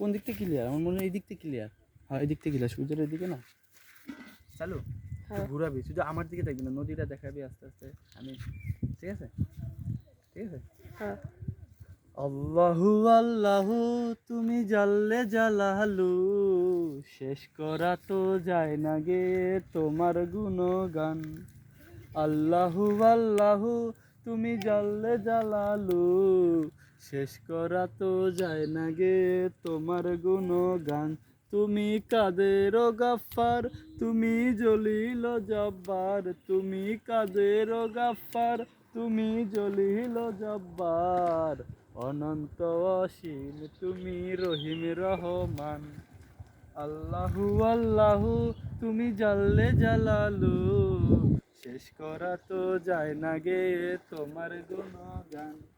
কোন দিক থেকে ক্লিয়ার আমার মনে হয় এই দিক থেকে ক্লিয়ার হ্যাঁ এই দিক থেকে ক্লিয়ার সূর্যের এদিকে না? চালু? হ্যাঁ। ঘুরাবি। শুধু আমার দিকে দেখবি না নদীটা দেখাবি আস্তে আস্তে। আমি ঠিক আছে? ঠিক আছে? হ্যাঁ। আল্লাহু আল্লাহু তুমি জাল্লে জালালু। শেষ করা তো যায় না গে তোমার গুণগান। আল্লাহু আল্লাহু তুমি জাল্লে জালালু। শেষ করা তো যায় না গে তোমার গুণগান। তুমি কাদের গাফার? তুমি জলিল জব্বার। তুমি কাদের গাফার? তুমি জলিল জব্বার। অনন্ত অসীম, তুমি রহিম রহমান। আল্লাহু আল্লাহু, তুমি জাল্লে জালালু। শেষ করা তো যায় না গে তোমার গুণগান।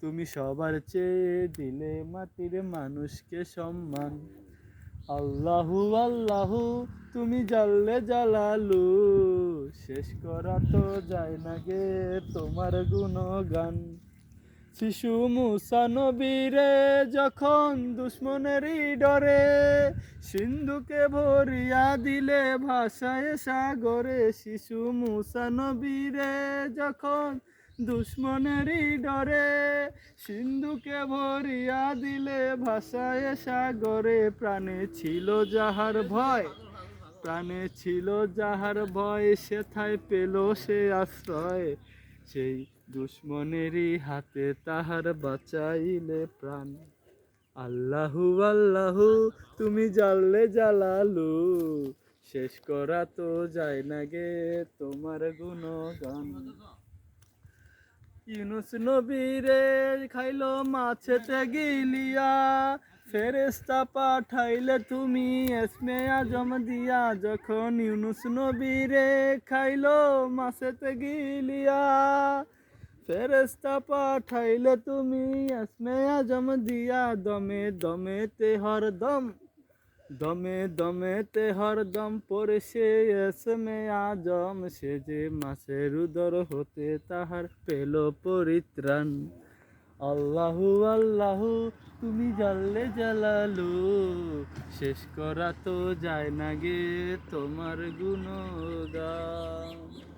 তুমি সবার চেয়ে দিলে মাটির মানুষকে সম্মান। আল্লাহু আল্লাহু, তুমি জাল্লে জালালু। শেষ করা তো যায় না গে তোমার গুণগান। শিশু মুসা নবীরে যখন দুশ্মনেরই ডরে, সিন্ধুকে ভরিয়া দিলে ভাষায় সাগরে। শিশু মুসা নবীরে যখন দুশ্মনেরই ডরে, সিন্ধুকে ভরিয়া দিলে ভাষায় সাগরে। প্রাণে ছিল যাহার ভয়, প্রাণে ছিল যাহার ভয় সেথায় পেল সে আশ্রয়। সেই দুশ্মনেরই হাতে তাহার বাঁচাইলে প্রাণ। আল্লাহু আল্লাহু, তুমি জানলে জালালু শেষ করা তো যায় না গে তোমার গুণগান। ইউনুস নবীরে খাইলো মাছেতে গিলিয়া ফেরেস্তা পাঠাইলে তুমি এসমে আজম দিয়া। যখন ইউনুস নবীরে খাইলো মাছেতে গিলিয়া ফেরেস্তা পাঠাইলে তুমি এসমে আজম দিয়া। দমে দমে তে হরদম দমে দমে তে হরদম পরে সে এসমে আজম সে যে মাসের উদর হতে তাহার পেল পরিত্রাণ। আল্লাহু আল্লাহু, তুমি জানলে জালালু, শেষ করা তো যায় না গে তোমার গুণগান।